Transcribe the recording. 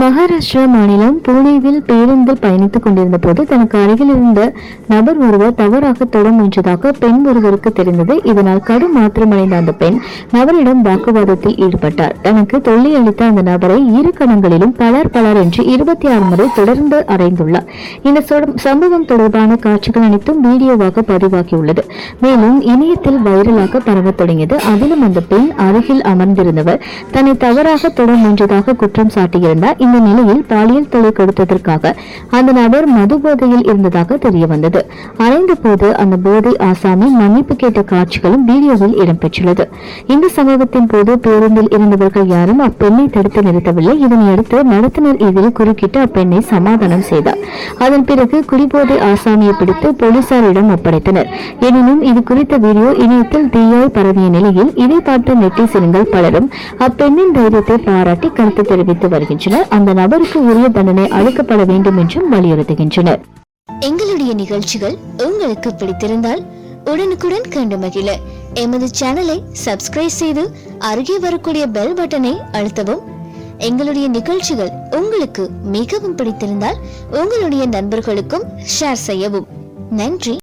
மகாராஷ்டிரா மாநிலம் புனேவில் பேருந்தில் பயணித்துக் கொண்டிருந்த போது தனக்கு அருகில் இருந்த நபர் ஒருவர் தவறாக தொட முயன்றதாக பெண் ஒருவருக்கு தெரிந்தது. இதனால் கடும் மாற்றமடைந்த அந்த பெண் நபரிடம் வாக்குவாதத்தில் ஈடுபட்டார். தனக்கு தொல்லை அளித்த அந்த நபரை இரு கணங்களிலும் பலர் பலர் என்று இருபத்தி ஆறு முறை தொடர்ந்து அறைந்துள்ளார். இந்த சம்பவம் தொடர்பான காட்சிகள் அனைத்தும் வீடியோவாக பதிவாகியுள்ளது. மேலும் இணையத்தில் வைரலாக பரவ தொடங்கியது. அதிலும் அந்த பெண் அருகில் அமர்ந்திருந்தவர் தன்னை தவறாக தொட முயன்றதாக குற்றம் சாட்டியிருந்தார். இந்த நிலையில் பாலியல் தொலை கொடுத்ததற்காக அந்த நபர் மது போதையில் இருந்ததாக தெரிய வந்தது அறைந்த போது அந்த போதை ஆசாமி மன்னிப்பு கேட்ட காட்சிகளும் வீடியோவில் இடம்பெற்றுள்ளது. இந்த சம்பவத்தின் போது பேருந்தில் இருந்தவர்கள் யாரும் அப்பெண்ணை தடுத்து நிறுத்தவில்லை. இதனையடுத்து நடத்துனர் இதில் குறுக்கிட்டு அப்பெண்ணை சமாதானம் செய்தார். அதன் பிறகு குடிபோதை ஆசாமியை பிடித்து போலீசாரிடம் ஒப்படைத்தனர். எனினும் இது குறித்த வீடியோ இணையத்தில் தீயாய் பரவிய நிலையில் இதை பார்த்த நெட்டிசன்கள் பலரும் அப்பெண்ணின் தைரியத்தை பாராட்டி கருத்து தெரிவித்து வருகின்றனர். அந்த நபருக்கு உரிய தண்டனை அளிக்கப்பட வேண்டும் என்றும் வலியுறுத்துகின்றனர். எங்களுடைய நிகழ்ச்சிகள் உங்களுக்கு பிடித்திருந்தால் உடனுக்குடன் கண்டு மகிழ. எமது சேனலை சப்ஸ்கிரைப் செய்து அருகே வரக்கூடிய பெல் பட்டனை அழுத்தவும். எங்களுடைய நிகழ்ச்சிகள் உங்களுக்கு மிகவும் பிடித்திருந்தால் உங்களுடைய நண்பர்களுக்கும் ஷேர் செய்யவும். நன்றி.